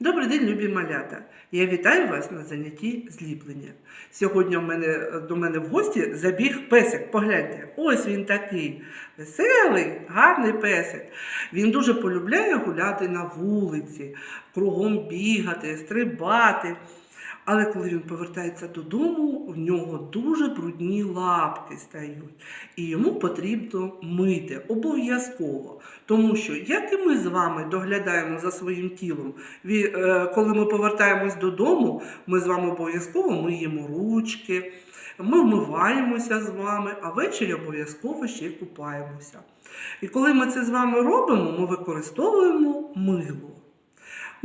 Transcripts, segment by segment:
Добрий день, любі малята! Я вітаю вас на занятті зліплення. Сьогодні в мене, до мене в гості забіг песик. Погляньте, ось він такий веселий, гарний песик. Він дуже полюбляє гуляти на вулиці, кругом бігати, стрибати. Але коли він повертається додому, в нього дуже брудні лапки стають, і йому потрібно мити обов'язково. Тому що, як і ми з вами доглядаємо за своїм тілом, е, коли ми повертаємось додому, ми з вами обов'язково миємо ручки, ми вмиваємося з вами, а ввечері обов'язково ще купаємося. І коли ми це з вами робимо, ми використовуємо мило.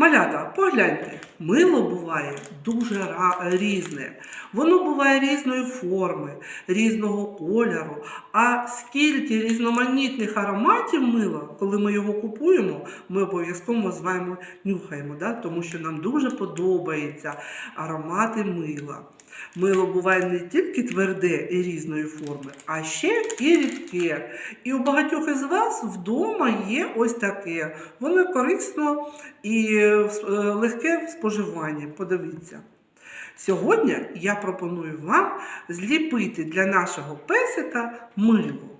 Малята, погляньте, мило буває дуже різне. Воно буває різної форми, різного кольору. А скільки різноманітних ароматів мила, коли ми його купуємо, ми обов'язково з вами нюхаємо, да? тому що нам дуже подобаються аромати мила. Мило буває не тільки тверде і різної форми, а ще і рідке. І у багатьох із вас вдома є ось таке. Воно корисно і е, легке в споживанні. Подивіться. Сьогодні я пропоную вам зліпити для нашого песика мило.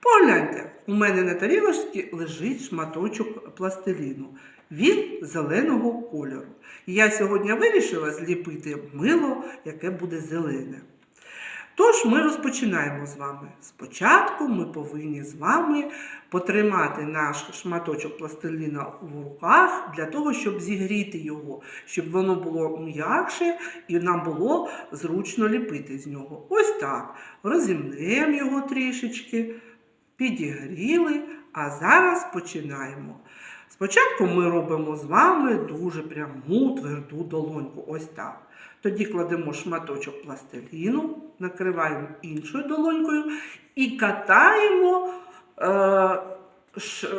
Погляньте, у мене на тарілочці лежить шматочок пластиліну. Він зеленого кольору. Я сьогодні вирішила зліпити мило, яке буде зелене. Тож ми розпочинаємо з вами. Спочатку ми повинні з вами потримати наш шматочок пластиліна в руках для того, щоб зігріти його, щоб воно було м'якше і нам було зручно ліпити з нього. Ось так. Розімнемо його трішечки, підігріли, а зараз починаємо. Спочатку ми робимо з вами дуже пряму тверду долоньку. Ось так. Тоді кладемо шматочок пластиліну, накриваємо іншою долонькою і катаємо е, ш, е,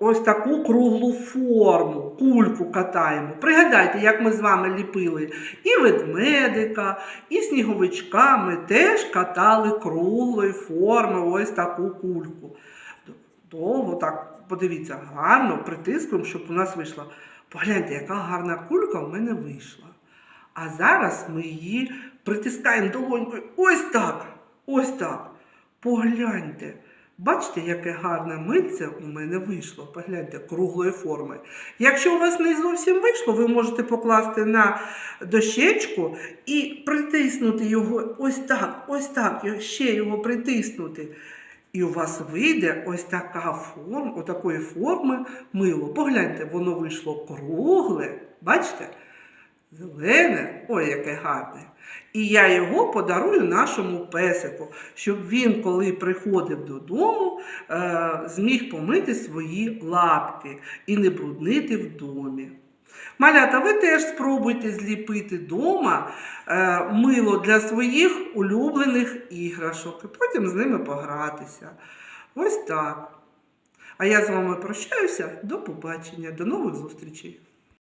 ось таку круглу форму, кульку катаємо. Пригадайте, як ми з вами ліпили і ведмедика, і сніговичка ми теж катали круглої форми, ось таку кульку. Довго так, подивіться, гарно притискуємо, щоб у нас вийшла. Погляньте, яка гарна кулька в мене вийшла. А зараз ми її притискаємо долонькою. Ось так. Ось так. Погляньте. Бачите, яке гарне мильце у мене вийшло. Погляньте, круглої форми. Якщо у вас не зовсім вийшло, ви можете покласти на дощечку і притиснути його ось так, ось так, ще його притиснути. І у вас вийде ось така форма, отакої форми мило. Погляньте, воно вийшло кругле. Бачите? Зелене, ой, яке гарне. І я його подарую нашому песику, щоб він, коли приходив додому, е, зміг помити свої лапки і не бруднити в домі. Малята, ви теж спробуйте зліпити вдома е, мило для своїх улюблених іграшок і потім з ними погратися. Ось так. А я з вами прощаюся. До побачення, до нових зустрічей.